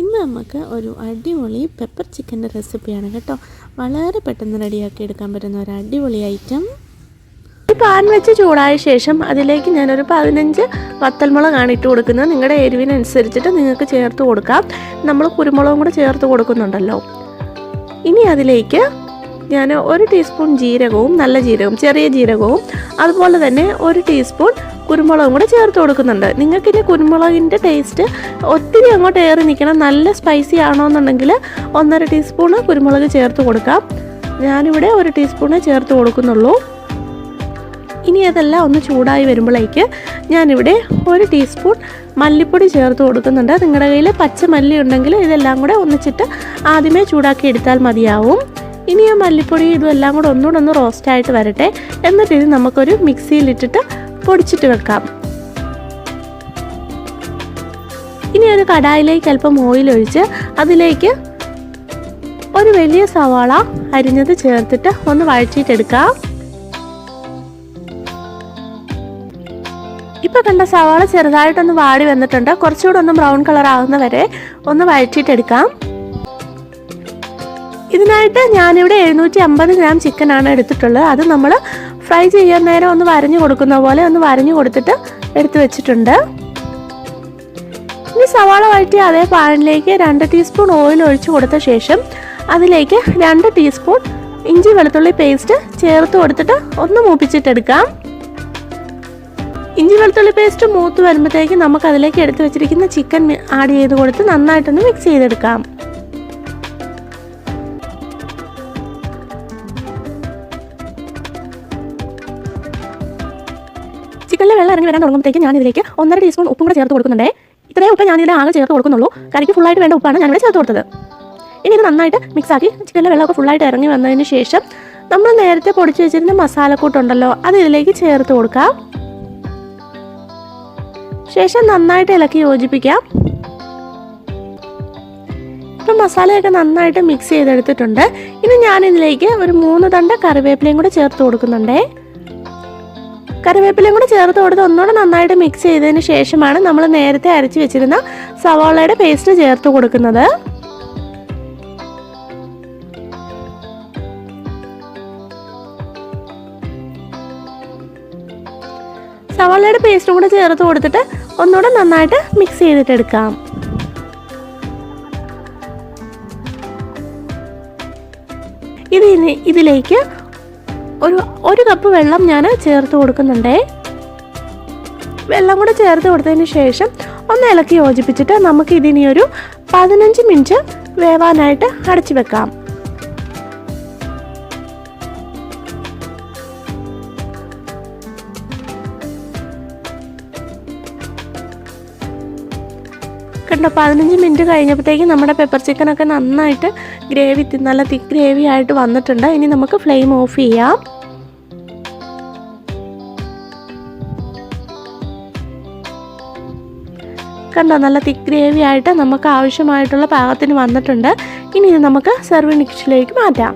ഇന്ന് നമുക്ക് ഒരു അടിപൊളി പെപ്പർ ചിക്കന്റെ റെസിപ്പിയാണ് കേട്ടോ. വളരെ പെട്ടെന്ന് റെഡിയാക്കി എടുക്കാൻ പറ്റുന്ന ഒരു അടിപൊളി ഐറ്റം പാൻ വെച്ച് ചൂടായ ശേഷം അതിലേക്ക് ഞാനൊരു പതിനഞ്ച് വത്തൽമുളകാണ് ഇട്ട് കൊടുക്കുന്നത്. നിങ്ങളുടെ എരിവിനനുസരിച്ചിട്ട് നിങ്ങൾക്ക് ചേർത്ത് കൊടുക്കാം. നമ്മൾ കുരുമുളകും കൂടെ ചേർത്ത് കൊടുക്കുന്നുണ്ടല്ലോ. ഇനി അതിലേക്ക് ഞാൻ ഒരു ടീസ്പൂൺ ജീരകവും നല്ല ജീരകവും ചെറിയ ജീരകവും അതുപോലെ തന്നെ ഒരു ടീസ്പൂൺ കുരുമുളകും കൂടെ ചേർത്ത് കൊടുക്കുന്നുണ്ട്. നിങ്ങൾക്ക് ഇനി കുരുമുളകിന്റെ ടേസ്റ്റ് ഒത്തിരി അങ്ങോട്ട് ഏറി നിൽക്കണം. നല്ല സ്പൈസി ആണോന്നുണ്ടെങ്കിൽ ഒന്നര ടീസ്പൂണ് കുരുമുളക് ചേർത്ത് കൊടുക്കാം. ഞാനിവിടെ ഒരു ടീസ്പൂണ് ചേർത്ത് കൊടുക്കുന്നുള്ളൂ. ഇനി അതെല്ലാം ഒന്ന് ചൂടായി വരുമ്പോഴേക്ക് ഞാനിവിടെ ഒരു ടീസ്പൂൺ മല്ലിപ്പൊടി ചേർത്ത് കൊടുക്കുന്നുണ്ട്. നിങ്ങളുടെ കയ്യിൽ പച്ച മല്ലി ഉണ്ടെങ്കിൽ ഇതെല്ലാം കൂടെ ഒന്നിച്ചിട്ട് ആദ്യമേ ചൂടാക്കി എടുത്താൽ മതിയാവും. ഇനി ആ മല്ലിപ്പൊടി ഇതും എല്ലാം കൂടെ ഒന്നുകൂടെ ഒന്ന് റോസ്റ്റായിട്ട് വരട്ടെ. എന്നിട്ട് ഇത് നമുക്കൊരു മിക്സിയിലിട്ടിട്ട് പൊടിച്ചിട്ട് വെക്കാം. ഇനി ഒരു കടായിലേക്ക് അല്പം ഓയിൽ ഒഴിച്ച് അതിലേക്ക് ഒരു വലിയ സവാള അരിഞ്ഞത് ചേർത്തിട്ട് ഒന്ന് വഴറ്റിയിട്ടെടുക്കാം. ഇപ്പൊ കണ്ട സവാള ചെറുതായിട്ടൊന്ന് വാടി വന്നിട്ടുണ്ട്. കുറച്ചുകൂടെ ഒന്ന് ബ്രൗൺ കളർ ആകുന്ന വരെ ഒന്ന് വഴറ്റിയിട്ടെടുക്കാം. ഇതിനായിട്ട് ഞാനിവിടെ എഴുന്നൂറ്റി അമ്പത് ഗ്രാം ചിക്കനാണ് എടുത്തിട്ടുള്ളത്. അത് നമ്മൾ ഫ്രൈ ചെയ്യാൻ നേരം ഒന്ന് വരഞ്ഞു കൊടുക്കുന്ന പോലെ ഒന്ന് വരഞ്ഞു കൊടുത്തിട്ട് എടുത്തു വെച്ചിട്ടുണ്ട്. ഇനി സവാള വഴറ്റി അതേ പാനിലേക്ക് രണ്ട് ടീസ്പൂൺ ഓയിൽ ഒഴിച്ചു കൊടുത്ത ശേഷം അതിലേക്ക് രണ്ട് ടീസ്പൂൺ ഇഞ്ചി വെളുത്തുള്ളി പേസ്റ്റ് ചേർത്ത് കൊടുത്തിട്ട് ഒന്ന് മൂപ്പിച്ചിട്ടെടുക്കാം. ഇഞ്ചി വെളുത്തുള്ളി പേസ്റ്റ് മൂത്ത് വരുമ്പോഴത്തേക്ക് നമുക്ക് അതിലേക്ക് എടുത്തു വെച്ചിരിക്കുന്ന ചിക്കൻ ആഡ് ചെയ്ത് കൊടുത്ത് നന്നായിട്ടൊന്ന് മിക്സ് ചെയ്തെടുക്കാം. ചിക്കനിലെ വെള്ളം ഇറങ്ങി വരാൻ തുടങ്ങുമ്പോഴത്തേക്ക് ഞാൻ ഇതിലേക്ക് ഒന്നര ടീസ്പൂൺ ഉപ്പും കൂടെ ചേർത്ത് കൊടുക്കുന്നുണ്ടേ. ഇത്രയും ഉപ്പ് ഞാൻ ഇതിൽ ആകെ ചേർത്ത് കൊടുക്കുന്നുള്ളൂ. കറിക്ക് ഫുള്ളായിട്ട് വേണ്ട ഉപ്പാണ് ഞാനിവിടെ ചേർത്ത് കൊടുത്തത്. ഇനി ഇത് നന്നായിട്ട് മിക്സ് ആക്കി ചിക്കനിലെ വെള്ളമൊക്കെ ഫുള്ളായിട്ട് ഇറങ്ങി വന്നതിന് ശേഷം നമ്മൾ നേരത്തെ പൊടിച്ച് വെച്ചിരുന്ന മസാലക്കൂട്ടുണ്ടല്ലോ അത് ഇതിലേക്ക് ചേർത്ത് കൊടുക്കാം. ശേഷം നന്നായിട്ട് ഇളക്കി യോജിപ്പിക്കാം. ഇപ്പം മസാലയൊക്കെ നന്നായിട്ട് മിക്സ് ചെയ്തെടുത്തിട്ടുണ്ട്. ഇനി ഞാനിതിലേക്ക് ഒരു മൂന്ന് തണ്ട് കറിവേപ്പിലയും കൂടെ ചേർത്ത് കൊടുക്കുന്നുണ്ടേ. കറിവേപ്പിലയും കൂടെ ചേർത്ത് കൊടുത്ത് ഒന്നുകൂടെ നന്നായിട്ട് മിക്സ് ചെയ്തതിന് ശേഷമാണ് നമ്മൾ നേരത്തെ അരച്ച് വെച്ചിരുന്ന സവാളയുടെ പേസ്റ്റ് ചേർത്ത് കൊടുക്കുന്നത്. സവാളയുടെ പേസ്റ്റും കൂടെ ചേർത്ത് കൊടുത്തിട്ട് ഒന്നുകൂടെ നന്നായിട്ട് മിക്സ് ചെയ്തിട്ട് എടുക്കാം. ഇത് ഇതിലേക്ക് ഒരു ഒരു കപ്പ് വെള്ളം ഞാൻ ചേർത്ത് കൊടുക്കുന്നുണ്ടേ. വെള്ളം കൂടെ ചേർത്ത് കൊടുത്തതിന് ശേഷം ഒന്ന് ഇളക്കി യോജിപ്പിച്ചിട്ട് നമുക്ക് ഇതിനി ഒരു പതിനഞ്ച് മിനിറ്റ് വേവാനായിട്ട് അടച്ചു വെക്കാം. കണ്ടോ? പതിനഞ്ച് മിനിറ്റ് കഴിഞ്ഞപ്പോഴത്തേക്കും നമ്മുടെ പെപ്പർ ചിക്കനൊക്കെ നന്നായിട്ട് ഗ്രേവി നല്ല തിക്ക് ഗ്രേവി ആയിട്ട് വന്നിട്ടുണ്ട്. ഇനി നമുക്ക് ഫ്ലെയിം ഓഫ് ചെയ്യാം. കണ്ടോ? നല്ല തിക്ക് ഗ്രേവി ആയിട്ട് നമുക്ക് ആവശ്യമായിട്ടുള്ള പാകത്തിന് വന്നിട്ടുണ്ട്. ഇനി നമുക്ക് സെർവിങ് ഡിഷിലേക്ക് മാറ്റാം.